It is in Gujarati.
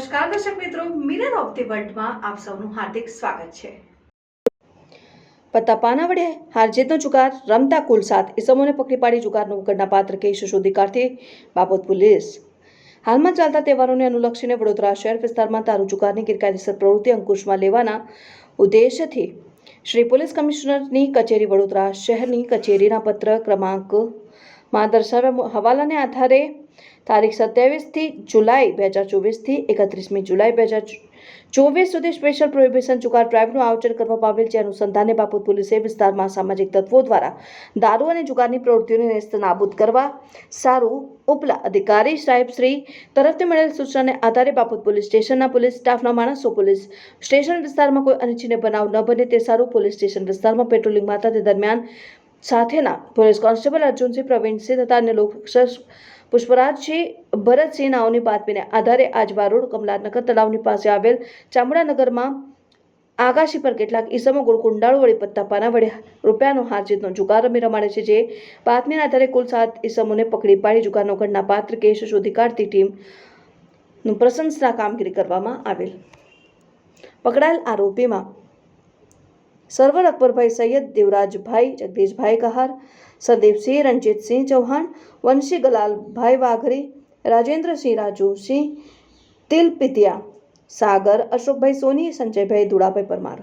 નમસ્કાર, દર્શક મિત્રો. મિરર ઓફ ધી વર્લ્ડમાં આપ સૌનું હાર્દિક સ્વાગત છે. પત્તા વડે હારજીતનો જુગાર રમતા કુલ સાત ઇસમોને પકડી પાડી જુગારનો ઉકળના પાત્ર કેસ શોધી બાબત પોલીસ. હાલમાં ચાલતા તહેવારોને અનુલક્ષીને વડોદરા શહેર વિસ્તારમાં દારૂ જુગારની ગેરકાયદેસર પ્રવૃત્તિ અંકુશમાં લેવાના ઉદ્દેશ્યથી શ્રી પોલીસ કમિશનરની કચેરી વડોદરા શહેરની કચેરીના પત્ર ક્રમાંકમાં દર્શાવ્યા હવાલાને આધારે તારીખ સત્યાવીસથી જુલાઈ બે હજાર ચોવીસથી એકત્રીસમી જુલાઈ બે હજાર ચોવીસ સુધી સ્પેશિયલ પ્રોહિબિશન જુગાર ડ્રાઈવનું આયોજન કરવામાં આવેલ જે અનુસંધાને બાપત પોલીસે વિસ્તારમાં સામાજિક તત્વો દ્વારા દારૂ અને જુગારની પ્રવૃત્તિઓને નેસ્ત નાબૂદ કરવા સારું ઉપલા અધિકારી સાહેબ શ્રી તરફથી મળેલ સૂચનાને આધારે બાપુત પોલીસ સ્ટેશનના પોલીસ સ્ટાફના માણસો પોલીસ સ્ટેશન વિસ્તારમાં કોઈ અનિચ્છનીય બનાવ ન બને તે સારું પોલીસ સ્ટેશન વિસ્તારમાં પેટ્રોલિંગમાં હતા તે દરમિયાન સાથેના પોલીસ કોન્સ્ટેબલ અર્જુનસિંહ પ્રવીણસિંહ તથા અન્ય લોક પુષ્પરાજસિંહ ભરતસિંહ નાઓની બાતમીને આધારે આજ બારોડ કમલાનગર તળાવની પાસે આવેલ ચામડાનગરમાં આકાશી પર કેટલાક ઈસમો ગોળ કુંડાળો વળી પત્તા પાના વડે રૂપિયાનો હારજીતનો જુગાર રમી રમાડે છે જે બાતમીના આધારે કુલ સાત ઈસમોને પકડી પાડી જુગારનો ઘટના પાત્ર કેસ શોધી કાઢતી ટીમનું પ્રશંસના કામગીરી કરવામાં આવેલ. પકડાયેલ આરોપીમાં સરવર અકબરભાઈ સૈયદ, દેવરાજભાઈ જગદીશભાઈ કહાર સંદીપસિંહ રણજીતસિંહ ચૌહાણ વંશી ગલાલભાઈ વાઘરી, રાજેન્દ્રસિંહ રાજુસિંહ, તિલપિતિયા, સાગર અશોકભાઈ સોની, સંજયભાઈ દુડાભાઈ પરમાર.